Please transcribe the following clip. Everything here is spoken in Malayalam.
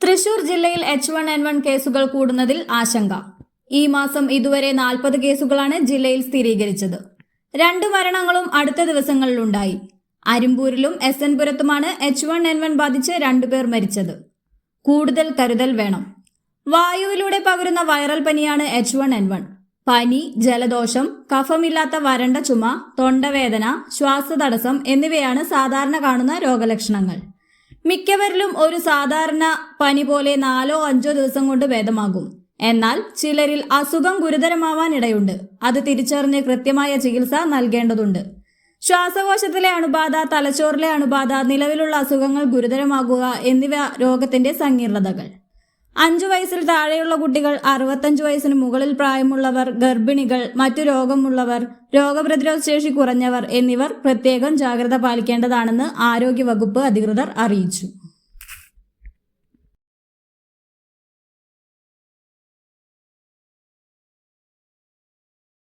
തൃശൂർ ജില്ലയിൽ എച്ച് വൺ എൻ വൺ കേസുകൾ കൂടുന്നതിൽ ആശങ്ക. ഈ മാസം ഇതുവരെ നാൽപ്പത് കേസുകളാണ് ജില്ലയിൽ സ്ഥിരീകരിച്ചത്. രണ്ട് മരണങ്ങളും അടുത്ത ദിവസങ്ങളിലുണ്ടായി. അരിമ്പൂരിലും എസ് എൻ പുരത്തുമാണ് എച്ച് വൺ എൻ വൺ ബാധിച്ച് രണ്ടുപേർ മരിച്ചത്. കൂടുതൽ കരുതൽ വേണം. വായുവിലൂടെ പകരുന്ന വൈറൽ പനിയാണ് എച്ച് വൺ എൻ വൺ പനി ജലദോഷം കഫമില്ലാത്ത വരണ്ട ചുമ തൊണ്ടവേദന ശ്വാസതടസ്സം എന്നിവയാണ് സാധാരണ കാണുന്ന രോഗലക്ഷണങ്ങൾ. മിക്കവരിലും ഒരു സാധാരണ പനി പോലെ നാലോ അഞ്ചോ ദിവസം കൊണ്ട് ഭേദമാകും. എന്നാൽ ചിലരിൽ അസുഖം ഗുരുതരമാവാൻ ഇടയുണ്ട് അത് തിരിച്ചറിഞ്ഞ് കൃത്യമായ ചികിത്സ നൽകേണ്ടതുണ്ട്. ശ്വാസകോശത്തിലെ അണുബാധ തലച്ചോറിലെ അണുബാധ നിലവിലുള്ള അസുഖങ്ങൾ ഗുരുതരമാകുക എന്നിവ രോഗത്തിന്റെ സങ്കീർണതകൾ. അഞ്ചു വയസ്സിൽ താഴെയുള്ള കുട്ടികൾ അറുപത്തഞ്ച് വയസ്സിന് മുകളിൽ പ്രായമുള്ളവർ ഗർഭിണികൾ മറ്റു രോഗമുള്ളവർ രോഗപ്രതിരോധ ശേഷി കുറഞ്ഞവർ എന്നിവർ പ്രത്യേകം ജാഗ്രത പാലിക്കേണ്ടതാണെന്ന് ആരോഗ്യവകുപ്പ് അധികൃതർ അറിയിച്ചു.